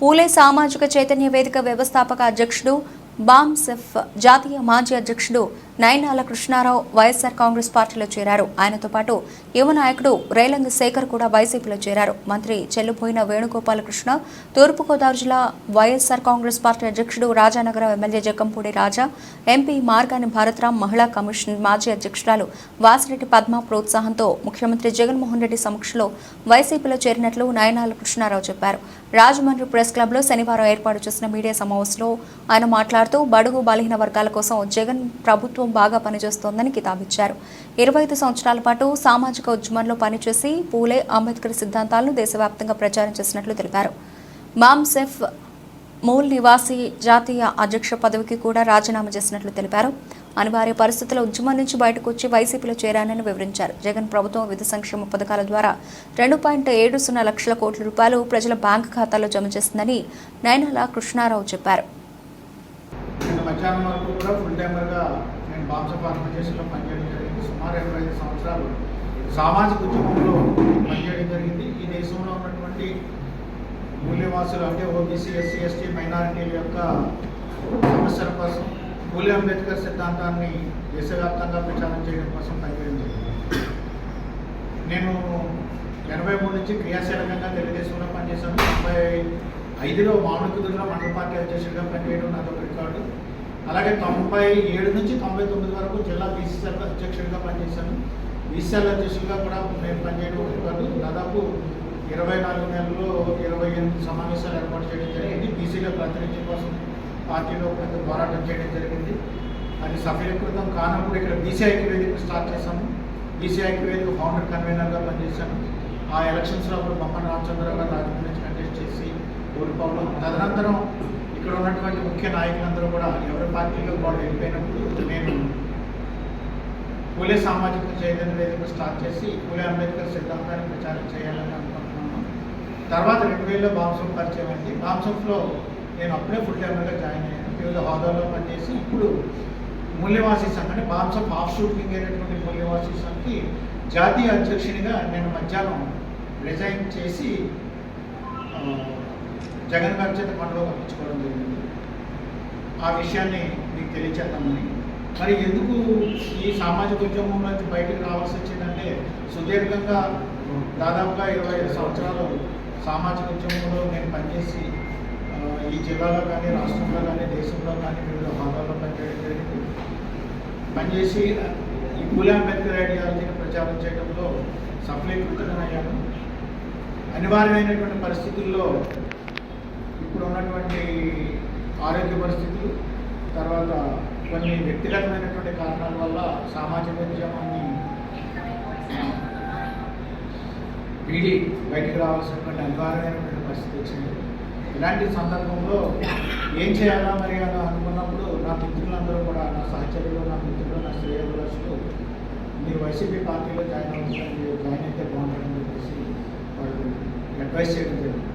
పూలే సామాజిక చైతన్య వేదిక వ్యవస్థాపక అధ్యక్షుడు బామ్సెఫ్ జాతీయ మాజీ అధ్యక్షుడు నయనాల కృష్ణారావు వైఎస్ఆర్ కాంగ్రెస్ పార్టీలో చేరారు. ఆయనతో పాటు యువ నాయకుడు రేలంగి శేఖర్ కూడా వైసీపీలో చేరారు. మంత్రి చెల్లుపోయిన వేణుగోపాలకృష్ణ తూర్పుగోదావరి జిల్లా వైఎస్ఆర్ కాంగ్రెస్ పార్టీ అధ్యక్షుడు రాజానగరం ఎమ్మెల్యే జగ్గంపూడి రాజా ఎంపీ మార్గాని భారతరాం మహిళా కమిషన్ మాజీ అధ్యక్షురాలు వాసిరెడ్డి పద్మ ప్రోత్సాహంతో ముఖ్యమంత్రి జగన్మోహన్ రెడ్డి సమక్షంలో వైసీపీలో చేరినట్లు నయనాల కృష్ణారావు చెప్పారు. రాజమండ్రి ప్రెస్ క్లబ్లో శనివారం ఏర్పాటు చేసిన మీడియా సమావేశంలో ఆయన మాట్లాడుతూ బడుగు బలహీన వర్గాల కోసం జగన్ ప్రభుత్వం బాగా పనిచేస్తోందని కితాబిచ్చారు. ఇరవై ఐదు సంవత్సరాల పాటు సామాజిక ఉద్యమంలో పనిచేసి పూలే అంబేద్కర్ సిద్ధాంతాలను దేశవ్యాప్తంగా ప్రచారం చేసినట్లు తెలిపారు. మామ్సెఫ్ మూల్ నివాసి జాతీయ అధ్యక్ష పదవికి కూడా రాజీనామా చేసినట్లు తెలిపారు. అనివార్య పరిస్థితుల ఉద్యమం నుంచి బయటకు వచ్చి వైసీపీలో చేరానని వివరించారు. జగన్ ప్రభుత్వం వివిధ సంక్షేమ పథకాల ద్వారా రెండు పాయింట్ ఏడు సున్నా లక్షల కోట్ల రూపాయలు ప్రజల బ్యాంకు ఖాతాలో జమ చేసిందని నయనల కృష్ణారావు చెప్పారు. మధ్యాహ్నం వరకు కూడా ఫుల్ టైమర్గా నేను బాంస ఆర్గనైజేషన్లో పనిచేయడం జరిగింది. సుమారు ఇరవై ఐదు సంవత్సరాలు సామాజిక ఉద్యమంలో పనిచేయడం జరిగింది. ఈ దేశంలో ఉన్నటువంటి మూల్యవాసులు అంటే ఓబీసీ ఎస్సీ ఎస్టీ మైనారిటీల యొక్క సమస్యల కోసం పూలే అంబేద్కర్ సిద్ధాంతాన్ని దేశవ్యాప్తంగా ప్రచారం చేయడం కోసం పనిచేయడం జరిగింది. నేను ఎనభై మూడు నుంచి క్రియాశీలకంగా తెలుగుదేశంలో పనిచేశాను. తొంభై ఐదులో మామిడికుదురులో మండల పార్టీ అధ్యక్షుడిగా పనిచేయడం నాదొక రికార్డు అలాగే తొంభై ఏడు నుంచి తొంభై తొమ్మిది వరకు జిల్లా బీసీసీఎల్ అధ్యక్షుడిగా పనిచేశాను. బీసీఎల్ అధ్యక్షుడిగా కూడా నేను పనిచేయడం రికార్డు దాదాపు ఇరవై నాలుగు నెలల్లో ఇరవై ఎనిమిది సమావేశాలు ఏర్పాటు చేయడం జరిగింది. బీసీల ప్రాతినిధ్యం కోసం పార్టీలో పెద్ద పోరాటం చేయడం జరిగింది. అది సఫలీకృతం కానప్పుడు ఇక్కడ బీసీ ఐక్యవేదిక స్టార్ట్ చేశాము. బీసీ ఐక్యవేదిక ఫౌండర్ కన్వీనర్గా పనిచేశాను. ఆ ఎలక్షన్స్లో అప్పుడు బొమ్మన రామచంద్రరావు గారు రాజకీయ నుంచి కంటెస్ట్ చేసి ఓడిపోవడం తదనంతరం ఇక్కడ ఉన్నటువంటి ముఖ్య నాయకులందరూ కూడా ఎవరి పార్టీలో వాళ్ళు వెళ్ళిపోయినప్పుడు నేను పూలే సామాజిక చైతన్య వేదిక స్టార్ట్ చేసి పూలే అంబేద్కర్ సిద్ధాంతాన్ని ప్రచారం చేయాలని అనుకుంటున్నాను. తర్వాత రెండు వేలలో బాంసఫ్ పరిచయం అయింది. బాంసఫ్లో నేను అప్పుడే ఫుల్ టైమ్గా జాయిన్ అయ్యాను. వివిధ హోదాల్లో పనిచేసి ఇప్పుడు మూల్యవాసీ సంఘ అంటే బాంసఫ్ ఆఫ్ షూటింగ్ అయినటువంటి మూల్యవాసీ సంఘకి జాతీయ అధ్యక్షునిగా నేను మధ్యాహ్నం రిజైన్ చేసి జగన్ గారి చేత పండుగ పంపించుకోవడం జరిగింది. ఆ విషయాన్ని మీకు తెలియచేద్దామని. మరి ఎందుకు ఈ సామాజిక ఉద్యమం నుంచి బయటకు రావాల్సి వచ్చిందంటే సుదీర్ఘంగా దాదాపుగా ఇరవై ఐదు సంవత్సరాలు సామాజిక ఉద్యమంలో నేను పనిచేసి ఈ జిల్లాలో కానీ రాష్ట్రంలో కానీ దేశంలో కానీ వివిధ హోదాల్లో పనిచేయడం జరిగింది. పనిచేసి ఈ పూలే అంబేద్కర్ ఐడియాలజీని ప్రచారం చేయడంలో సఫలీకృతమయ్యాను అనివార్యమైనటువంటి పరిస్థితుల్లో ఇప్పుడు ఉన్నటువంటి ఆరోగ్య పరిస్థితులు తర్వాత కొన్ని వ్యక్తిగతమైనటువంటి కారణాల వల్ల సామాజిక ఉద్యమాన్ని వీడి బయటికి రావాల్సినటువంటి అనివార్యమైనటువంటి పరిస్థితి వచ్చింది. ఇలాంటి సందర్భంలో ఏం చేయాలా మరి అని అనుకున్నప్పుడు నా మిత్రులందరూ కూడా నా సహచరులు నా మిత్రులు నా శ్రేయోభిలాషులు మీరు వైసీపీ పార్టీలో జాయిన్ అవుతుందని మీరు జాయిన్ అయితే బాగుంటుందని చెప్పేసి వాళ్ళు అడ్వైస్ చేయడం జరిగింది.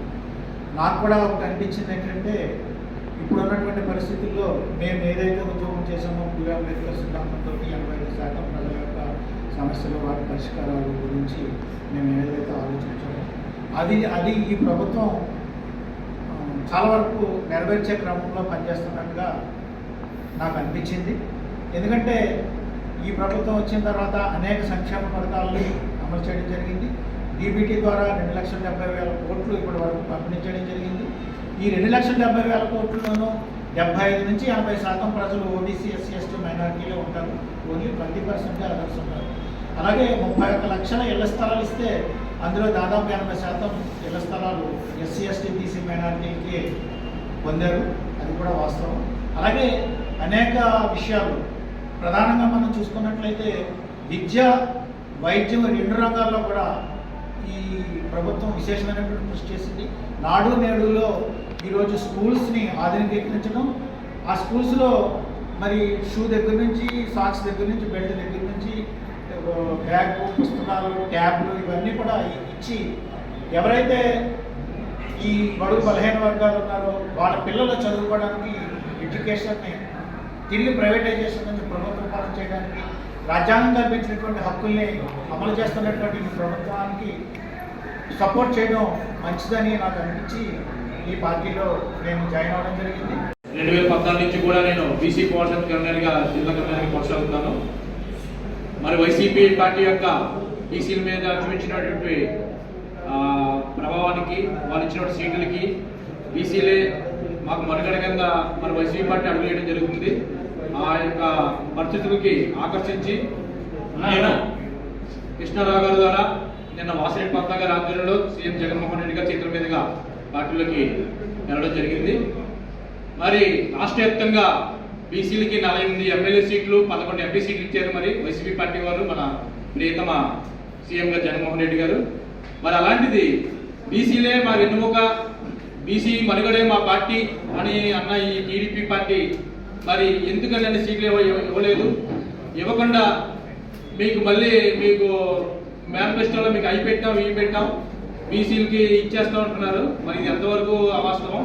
నాకు కూడా ఒకటి అనిపించింది ఏంటంటే ఇప్పుడు ఉన్నటువంటి పరిస్థితుల్లో మేము ఏదైతే ఉద్యోగం చేసామో పూలే సిద్ధాంతంతో ఎనభై ఐదు శాతం ప్రజల యొక్క సమస్యలు వాటి పరిష్కారాల గురించి మేము ఏదైతే ఆలోచించామో అది అది ఈ ప్రభుత్వం చాలా వరకు నెరవేర్చే క్రమంలో పనిచేస్తున్నట్టుగా నాకు అనిపించింది. ఎందుకంటే ఈ ప్రభుత్వం వచ్చిన తర్వాత అనేక సంక్షేమ పథకాలని అమలు చేయడం జరిగింది. డీబీటీ ద్వారా రెండు లక్షల డెబ్బై వేల కోట్లు ఇప్పటి వరకు పంపిణీ చేయడం జరిగింది. ఈ రెండు లక్షల డెబ్బై వేల కోట్లలోనూ డెబ్బై ఐదు నుంచి ఎనభై శాతం ప్రజలు ఓబీసీ ఎస్సీ ఎస్టీ మైనారిటీలో ఉంటారు. ఓన్లీ ట్వంటీ పర్సెంటే అదర్స్ ఉంటారు. అలాగే ముప్పై ఒక్క లక్షల ఇళ్ళ స్థలాలు ఇస్తే అందులో దాదాపు ఎనభై శాతం ఇళ్ళ స్థలాలు ఎస్సీ ఎస్టీ బీసీ మైనారిటీకి పొందారు. అది కూడా వాస్తవం. అలాగే అనేక విషయాలు. ప్రధానంగా మనం చూసుకున్నట్లయితే విద్య వైద్యం రెండు రంగాల్లో కూడా ఈ ప్రభుత్వం విశేషమైనటువంటి కృషి చేసింది. నాడు నేడులో ఈరోజు స్కూల్స్ని ఆధునికీకరించడం ఆ స్కూల్స్లో మరి షూ దగ్గర నుంచి సాక్స్ దగ్గర నుంచి బెల్ట్ దగ్గర నుంచి బ్యాగ్ పుస్తకాలు ట్యాబ్లు ఇవన్నీ కూడా ఇచ్చి ఎవరైతే ఈ బడుగు బలహీన వర్గాలు ఉన్నారో వాళ్ళ పిల్లలు చదువుకోవడానికి ఎడ్యుకేషన్ని తిరిగి ప్రైవేటైజేషన్ నుంచి ప్రభుత్వం పాలన చేయడానికి రాజ్యాంగం కల్పించినటువంటి హక్కుల్ని అమలు చేస్తున్నటువంటి ప్రభుత్వానికి సపోర్ట్ చేయడం మంచిదని నాకు అనిపించి ఈ పార్టీలో నేను జాయిన్ అవ్వడం జరిగింది. రెండు వేల పద్నాలుగు నుంచి కూడా నేను బీసీ కోఆర్డినేట్ కన్వీనర్గా జిల్లా కన్వీనర్గా కొనసాగుతాను. మరి వైసీపీ పార్టీ యొక్క బీసీల మీద చూపించినటువంటి ప్రభావానికి వాళ్ళు ఇచ్చినటువంటి సీట్లకి బీసీలే మాకు మనుగడ కింద మరి వైసీపీ పార్టీ అడుగులేయడం జరుగుతుంది. ఆ యొక్క పరిస్థితులకి ఆకర్షించి నేను కృష్ణారావు గారి ద్వారా నిన్న వాసిరెడ్డి పద్మ గారి ఆధ్వర్యంలో సీఎం జగన్మోహన్ రెడ్డి గారి చేతుల మీదుగా పార్టీలోకి వెళ్ళడం జరిగింది. మరి రాష్ట్ర వ్యాప్తంగా బీసీలకి నలభై ఎనిమిది ఎమ్మెల్యే సీట్లు పదకొండు ఎంపీ సీట్లు ఇచ్చారు మరి వైసీపీ పార్టీ వారు మన ప్రియతమ సీఎం గారు జగన్మోహన్ రెడ్డి గారు. మరి అలాంటిది బీసీలే మా వెన్నుముక బీసీ మనుగడే మా పార్టీ అని అన్న ఈ టీడీపీ పార్టీ మరి ఎందుకని సీట్లు ఇవ్వ ఇవ్వలేదు? ఇవ్వకుండా మీకు మళ్ళీ మీకు మేనిఫెస్టోలో మీకు అవి పెట్టాం ఇవి పెట్టాం బీసీలకి ఇచ్చేస్తాం ఉంటున్నారు మరి ఇది ఎంతవరకు అవాస్తవం?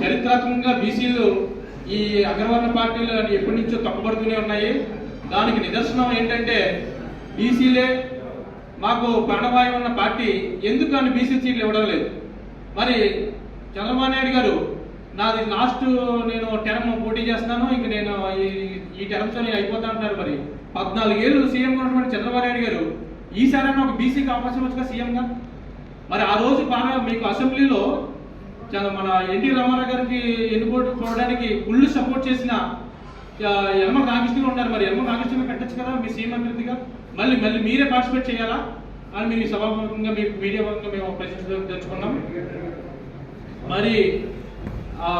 చరిత్రాత్మకంగా బీసీలు ఈ అగ్రవర్ణ పార్టీలు ఎప్పటి నుంచో తప్పబడుతూనే ఉన్నాయి. దానికి నిదర్శనం ఏంటంటే బీసీలే మాకు ప్రాణవాయువు ఉన్న పార్టీ. ఎందుకు అని బీసీ సీట్లు ఇవ్వడం లేదు? మరి చంద్రబాబు నాయుడు గారు నాది లాస్ట్ నేను టెరమ్ పోటీ చేస్తాను. ఇంక నేను ఈ- ఈ నేను అయిపోతా అంటున్నారు మరి. పద్నాలుగు ఏళ్ళు సీఎం ఉన్నటువంటి చంద్రబాబు నాయుడు గారు ఈసారైనా ఒక బీసీకి అవకాశం వచ్చుగా సీఎంగా మరి ఆ రోజు బాగా మీకు అసెంబ్లీలో చాలా మన ఎన్టీ రామారావు గారికి ఎన్నుకోటు చూడడానికి ఫుల్ సపోర్ట్ చేసిన ఎల్మ యనమల రామకృష్ణ ఉన్నారు మరి. ఎల్మ రామకృష్ణ పెట్టచ్చు కదా మీ సీఎం అభ్యర్థిగా? మళ్ళీ మళ్ళీ మీరే పార్టిసిపేట్ చేయాలా? అని మీరు ఈ సభాముఖంగా మీ మీడియా పరంగా మేము ప్రశ్నించదలుచుకున్నాం మరి ఆ,